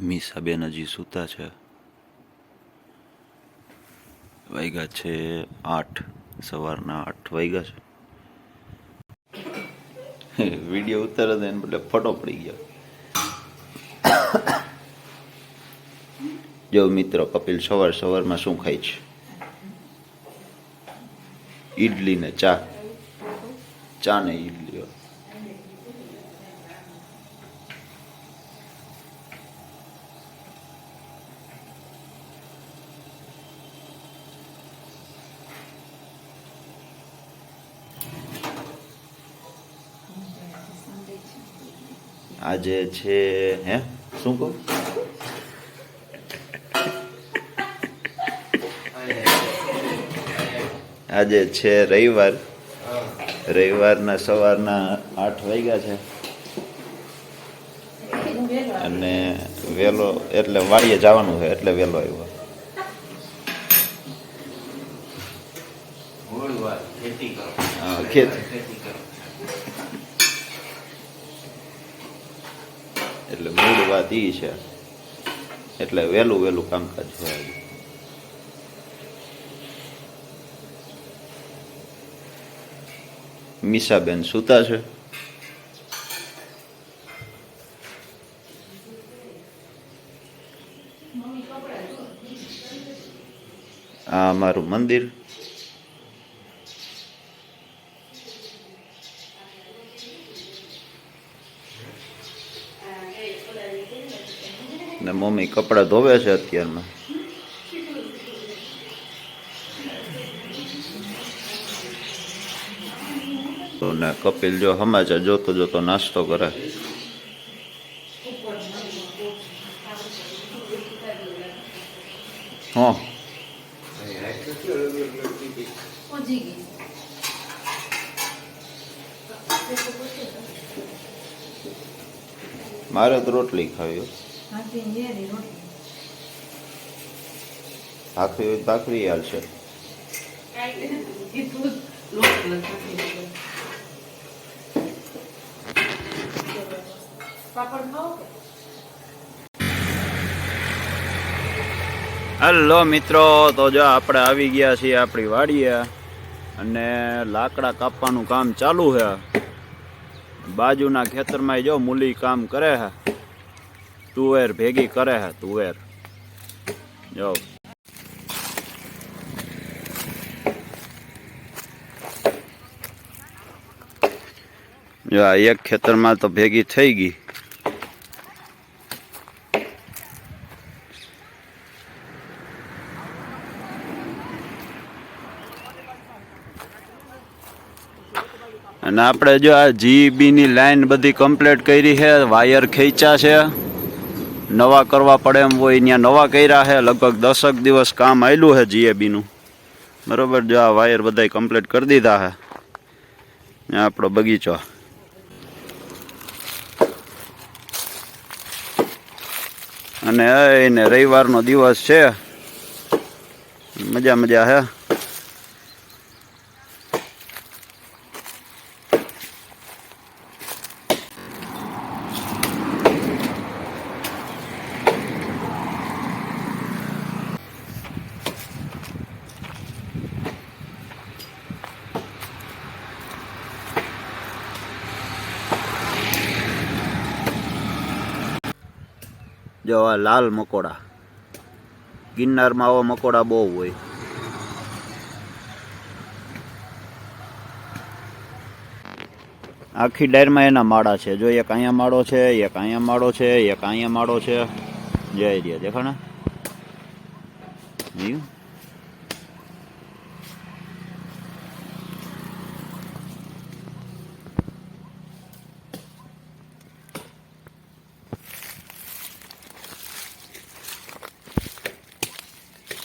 મીસાબેન હજી સૂતા છે. વાગ્યા છે આઠ, સવારના આઠ વાગ્યા છે. વીડિયો ઉતારે તો એને બદલે ફોટો પડી ગયો. જો મિત્રો કપિલ સવાર સવારમાં શું ખાય છે? ઈડલી ને ચા. ચા ને ઈડલી. આજે છે હે? શું કહું? આજે છે રવિવાર રવિવારના સવારના આઠ વાગ્યા છે. અને વહેલો એટલે વાડીએ જવાનું છે એટલે વહેલો આવ્યો. ખેતી. એટલે મૂળ વાત ઈ છે. એટલે વહેલું વહેલું કામકાજ હોય. મીસાબેન સૂતા છે. આ અમારું મંદિર. ને મમ્મી કપડાં ધોવે છે અત્યારમાં. તો ને કપિલ જો સમાચાર જોતો જોતો નાસ્તો કરે. હા. પહોંચી ગઈ મારે તો રોટલી ખાવી હાથી ભાખરી હાલશે હલો મિત્રો તો જો આપણે આવી ગયા છીએ આપણી વાડીએ અને લાકડા કાપવાનું કામ ચાલુ છે. બાજુના ખેતરમાં જો મૂલી કામ કરે છે. તુવેર ભેગી કરે છે તુવેર. જો. જો, આ એક ખેતરમાં તો ભેગી થઈ ગઈ. અને આપણે જો આ જીબી ની લાઈન બધી કમ્પ્લીટ કરી છે વાયર ખેંચ્યા છે. નવા કરવા પડે એમ હોય ત્યાં નવા કર્યા છે લગભગ દસક દિવસ કામ આવેલું છે જીએબીનું બરાબર, જો આ વાયર બધા કમ્પ્લીટ કરી દીધા છે આપણો બગીચો. અને એને રવિવારનો દિવસ છે. મજા મજા હે. જો આ લાલ મકોડા. ગિરનારમાં આવા મકોડા બહુ હોય. આખી ડાયરમાં એના માળા છે. જો એક અહીંયા માળો છે, એક અહીંયા માળો છે, એક અહીંયા માળો છે. જય રે દેખો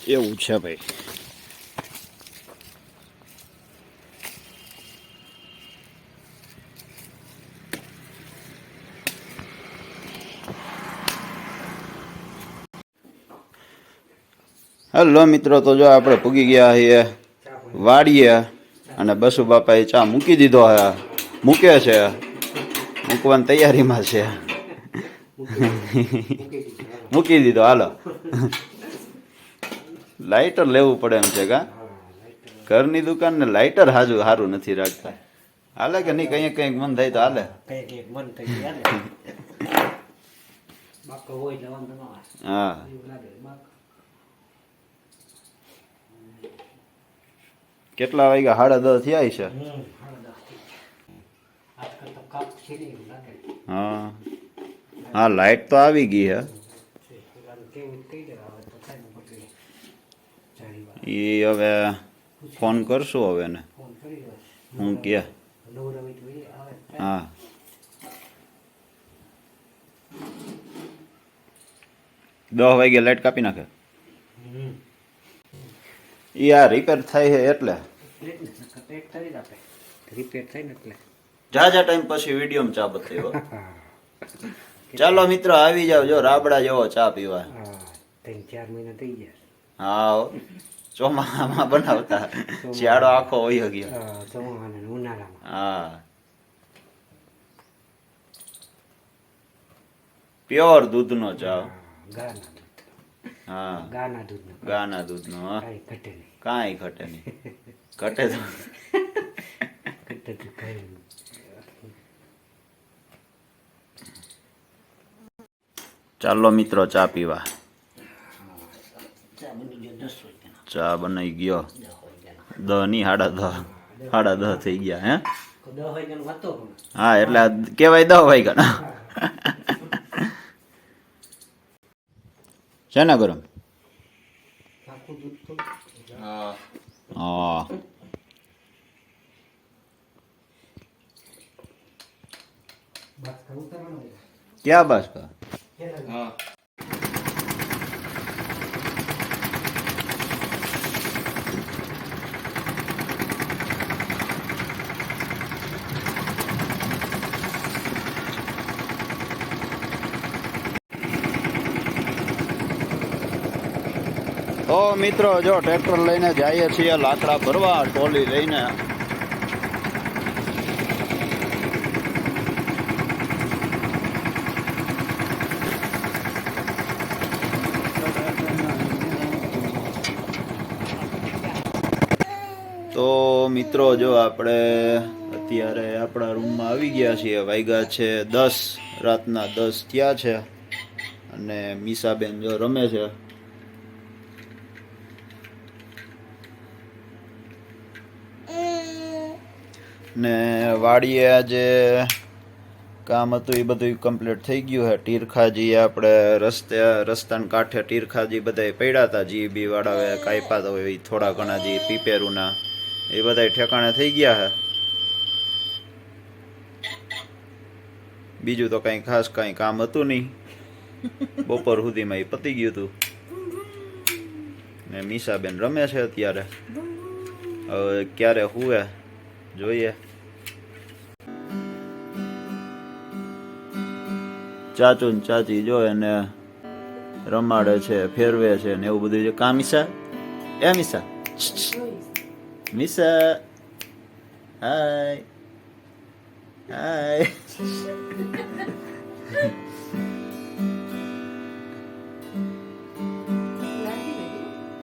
એવું છે ભાઈ. હલો મિત્રો તો જો આપણે પૂગી ગયા છીએ વાડીએ અને બસુ બાપાએ ચા મૂકી દીધો હે. મૂકે છે. મૂકવાની તૈયારીમાં છે. મૂકી દીધો. હાલો. લાઇટર લેવું પડે એમ છે કા? ઘરની દુકાન ને લાઇટર હાજુ સારું નથી રાખતા. હાલે કે નહીં? કંઈક કંઈક મન થાય તો હાલે. હા. કેટલા વાગ્યા? સાડા દસ થયા છે. હા. હા લાઇટ તો આવી ગઈ હે છે. પેલાનું કેવું જ કહી દેવા હવે તો કાંઈ ન પકડી ચારી વાર એ હવે ફોન કરશું હવે ને હું કે. હા. દસ વાગે લાઈટ કાપી નાખે. એ આ રિપેર થાય છે એટલે. જ જ આપે. રિપેર થાય ને એટલે. જા જા ટાઈમ પછી વીડિયો ચા બતાવ્યો ચાલો મિત્રો આવી જાવ. જો રાબડા જેવો ચા પીવા. ત્રણ ચાર મહિના થઈ ગયા. હો. ચોમાસામાં બનાવતા. શિયાળો આખો વયો ગયો. હા પ્યોર દૂધનો ચા હા, ગાના દૂધનો. ગાના દૂધનો. કાંઈ ઘટે નહીં. ઘટે તો. ચાલો મિત્રો ચા પીવા. ચા બની ગયો દસ ચા બનાવી ગયો. દહ નહીં, સાડા દહ. સાડા દહ થઈ ગયા, હે? હા, એટલે કહેવાય દહ વાગ્યા છે ને ગરમ? હા. ક્યાં બાસકા કેટલા તો મિત્રો, જો ટ્રેક્ટર લઈને જઈએ છીએ, લાકડા ભરવા, ટોલી લઈને. તો મિત્રો, જો આપણે અત્યારે આપણા રૂમમાં આવી ગયા છીએ વાગ્યા છે દસ, રાતના દસ થયા છે. અને મીસાબેન જો રમે છે. ને વાડીએ આજે કામ હતું, એ બધું કમ્પ્લીટ થઈ ગયું છે ટીરખાજી આપણે રસ્તે, રસ્તાના કાંઠે ટીરખાજી બધા પડ્યા હતા, જી બી વાળાએ કાપ્યા હતા એ થોડા ઘણા જે પીપેરુના, એ બધા ઠેકાણે થઈ ગયા હે. બીજું તો કંઈ ખાસ કંઈ કામ હતું નહીં. બપોર સુધીમાં એ પતી ગયું હતું. ને મીસાબેન રમે છે અત્યારે. હવે ક્યારે હુએ જોઈએ. ચાચુ ને ચાચી જો એને રમાડે છે, ફેરવે છે ને એવું બધું છે. કા, મિસા? એ મિસા? મિસા. હાય. હાય.